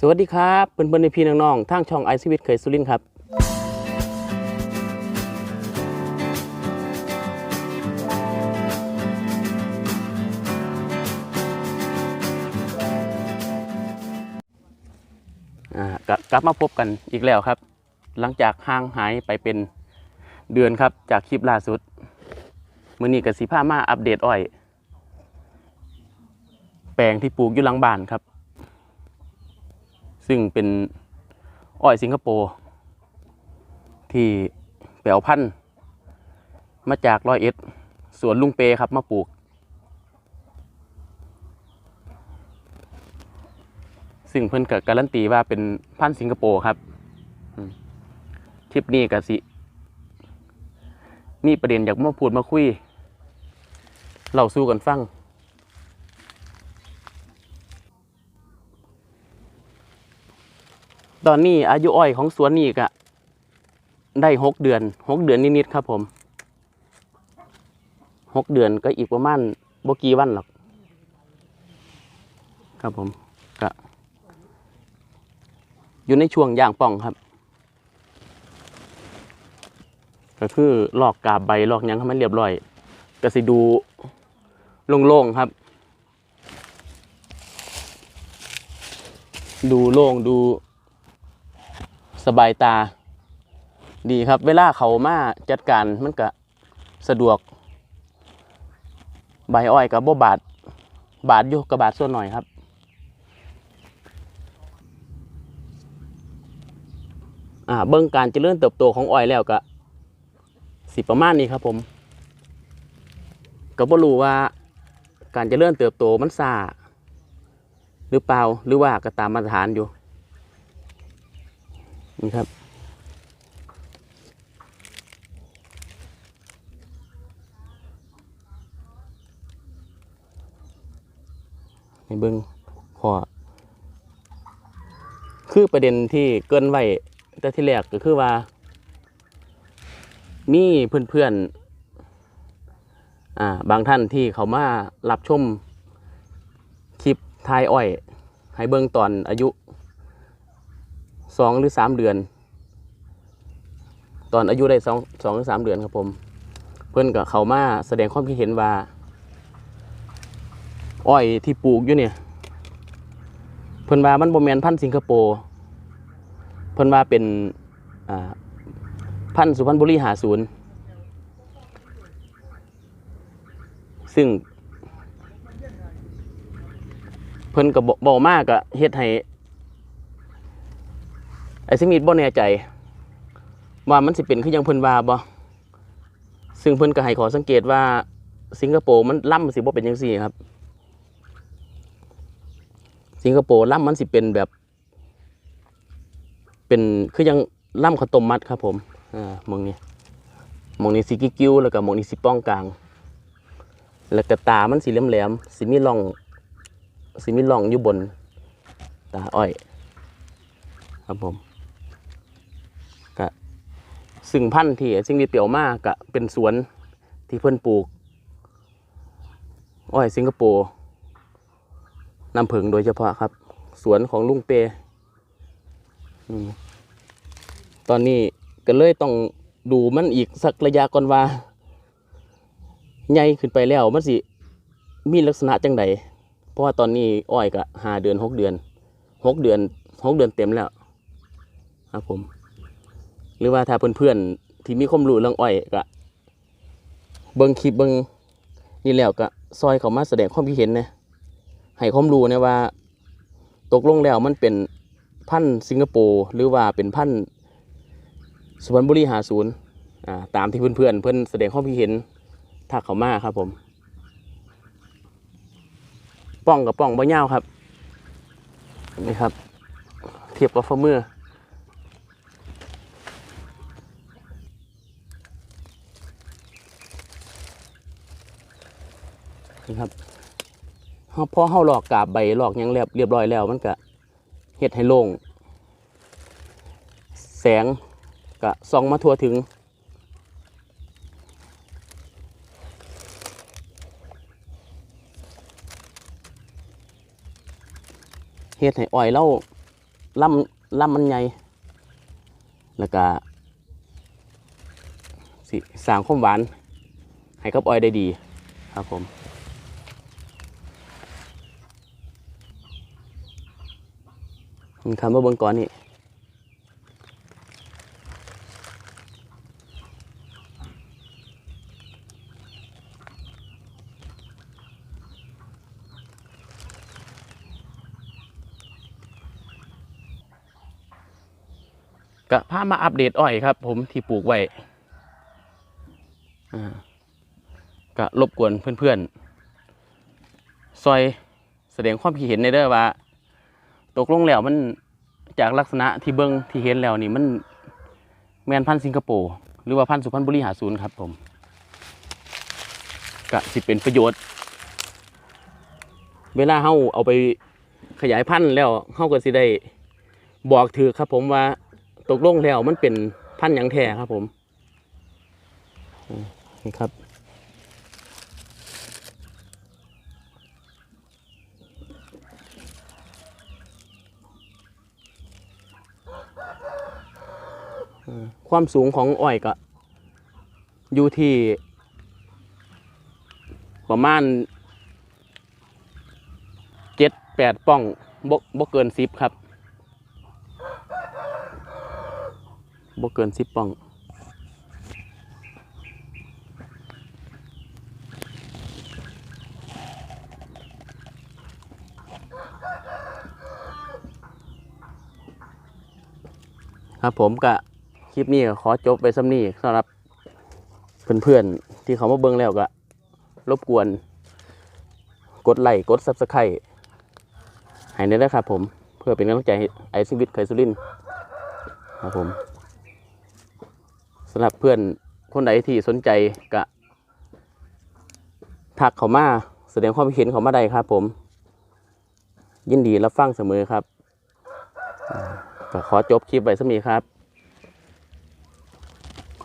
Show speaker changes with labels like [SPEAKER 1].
[SPEAKER 1] สวัสดีครับเพื่อนเพื่อนในพี่น้องๆทางช่องไอซีวิตเคยสุรินทร์ครับกลับ กลับมาพบกันอีกแล้วครับ หลังจากห่างหายไปเป็นเดือนครับจากคลิปล่าสุด มือนี้กับสีผ้ามาอัปเดตอ้อย แปลงที่ปลูกอยู่หลังบ้านครับ ซึ่งเป็นอ้อยสิงคโปร์ที่แปลวพันธุ์มาจากร้อยเอ็ดสวนลุงเปครับมาปลูก ซึ่งเพิ่นก็การันตีว่าเป็นพันธุ์สิงคโปร์ครับอืมคลิปนี้ก็สิ มีประเด็นอยากมาพูดมาคุย เราสู้กันฟัง ตอนนี้อายุอ้อยของสวนนี่ก็ได้หกเดือนหกเดือนนิดๆครับผมหกเดือนก็อีกประมาณบกี่วันหรอก ครับผมก็อยู่ในช่วงย่างป่องครับ ก็คือลอกกาบใบลอกยังให้มันเรียบร้อยก็สิดูโล่งๆครับ ดูโล่งดู สบายตา ดีครับ เวลาเขามาจัดการมันก็สะดวก ใบอ้อยกับบบาดบาดอยู่กับบาดส่วนหน่อยครับอ่าเบื้องการเจริญเติบโตของอ้อยแล้วก็สิประมาณนี้ครับผม ก็บ่รู้ว่าการเจริญเติบโตมันซาหรือเปล่าหรือว่าก็ตามมาตรฐานอยู่ นี่ครับ ในเบิ้องพอคือประเด็นที่เกินไว้แต่ที่แรกก็คือว่า มีเพื่อนๆอ่าบางท่านที่เขามารับชมคลิปทายอ้อย ให้เบิ้องตอนอายุ สองหรือสามเดือน ตอนอายุได้สองสองหรือสามเดือนครับผม เพื่อนกับเขามาแสดงความคิดเห็นว่า อ้อยที่ปลูกอยู่เนี่ย เพื่อนว่ามันโมแมนพันธุ์สิงคโปร์เพื่อนว่าเป็นอ่าพันธุ์สุพรรณบุรีหาศูนย์ซึ่ง เพิ่นก็บอกบอกมากอะเฮ็ดให้ ไอ้ซิมิดบ่แน่ใจ ว่ามันสิเป็นคือยังเพิ่นว่าบ่ซึ่งเพิ่นก็ให้ขอสังเกตว่า สิงคโปร์มันล่ำสิบ่เป็นจังซี่ครับ สิงคโปร์ล่ำมันสิเป็นแบบ เป็นคือยังล่ำข้าวต้มมัดครับผมอ่าหมองนี้หมองนี้สิกิ้วแล้วก็หมองนี้สิป้องกลาง แล้วก็ตามันสีแหลมๆสิมีร่องสิมีร่องอยู่บนตาอ้อย ครับผม ซึ่งพันธุ์ที่สิ่งที่เปรียวมากก็เป็นสวนที่เพิ่นปลูก อ้อยสิงคโปร์น้ำผึ้งโดยเฉพาะครับ สวนของลุงเปอตอนนี้ก็เลยต้องดูมันอีกสักระยะก่อนว่าใหญ่ขึ้นไปแล้วมันสิ มีลักษณะจังใดเพราะว่าตอนนี้อ้อยก็หาเดือนหกเดือนหกเดือนหกเดือนเต็มแล้วครับผม หรือว่าถ้าเพื่อนๆที่มีความรู้เรื่องอ้อยก็เบิ่งคลิปเบิ่งนี่แล้วก็ซอยเขามาแสดงความคิดเห็นนะให้ความรู้นะว่า ตกลงแล้วมันเป็นพันธุ์สิงคโปร์หรือว่าเป็นพันธุ์สุพรรณบุรีหาศูนย์อ่าตามที่เพื่อนๆเพื่อนแสดงความคิดเห็นทักเขามาครับผม ป้องกับป้องบ่เง่าครับนี่ครับ เทียบกับฝ่ามือ ครับเพอเฮาหลอกกาบใบหลอกยังเรียบเรียบร้อยแล้วมันก็เฮ็ดให้โล่งแสงก็ส่องมาทั่วถึงเฮ็ดให้อ้อยเราล่ำล่ำมันใหญ่แล้วก็สิสร้างความหวาน ให้กับอ้อยได้ดีครับผม มีคำว่าเบิ่งก่อนนี่ก็พามาอัปเดตอ้อยครับ ผมที่ปลูกไว้ก็รบกวนเพื่อนๆซอยแสดงความคิดเห็นในเด้อว่า ตกลงแล้วมันจากลักษณะที่เบิ้งที่เห็นแล้วนี่มันแมนพันธุ์สิงคโปร์หรือว่าพันธุ์สุพรรณบุรีหาศูนย์ครับผมก็สิเป็นประโยชน์ เวลาเฮาเอาไปขยายพันธุ์แล้วเฮาก็สิได้บอกถือครับผมว่าตกลงแล้วมันเป็นพันธุ์หยังแท้ครับผมนี่ครับ ความสูงของอ้อยก็ อยู่ที่ ประมาณเจ็ดแปดป้องบกบกเกินสิบครับบ่เกินสิบป้องครับผมกะ ลิปนี้ก็ขอจบไปสำนี้สำหรับเพื่อนๆที่เขามาเบิ่งแล้วก็รบกวน กดไลค์กดซับสไครต์ให้ได้นะครับผมเพื่อเป็นกำลังใจไอซิวิตเคยสุรินทร์ครับผมสำหรับเพื่อนคนไหนที่สนใจกะทักเขามาแสดงความคิดเห็นเขามาได้ครับ ผม ยินดีรับฟังเสมอครับก็ขอจบคลิปไว้สมีครับ